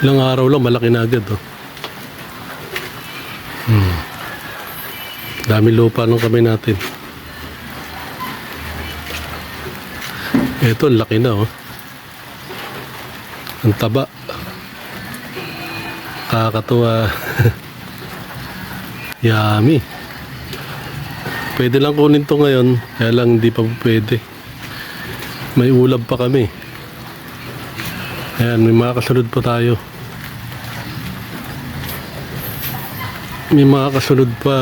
Ilang araw lang, malaki na agad. Oh. Hmm. Dami lupa nung kami natin. Ito, laki na. Oh. Ang taba. Kakatuwa. Yummy. Pwede lang kunin to ngayon, kaya lang hindi pa pwede. May ulap pa kami. Ayan, may mga kasunod pa tayo. May mga kasunod pa.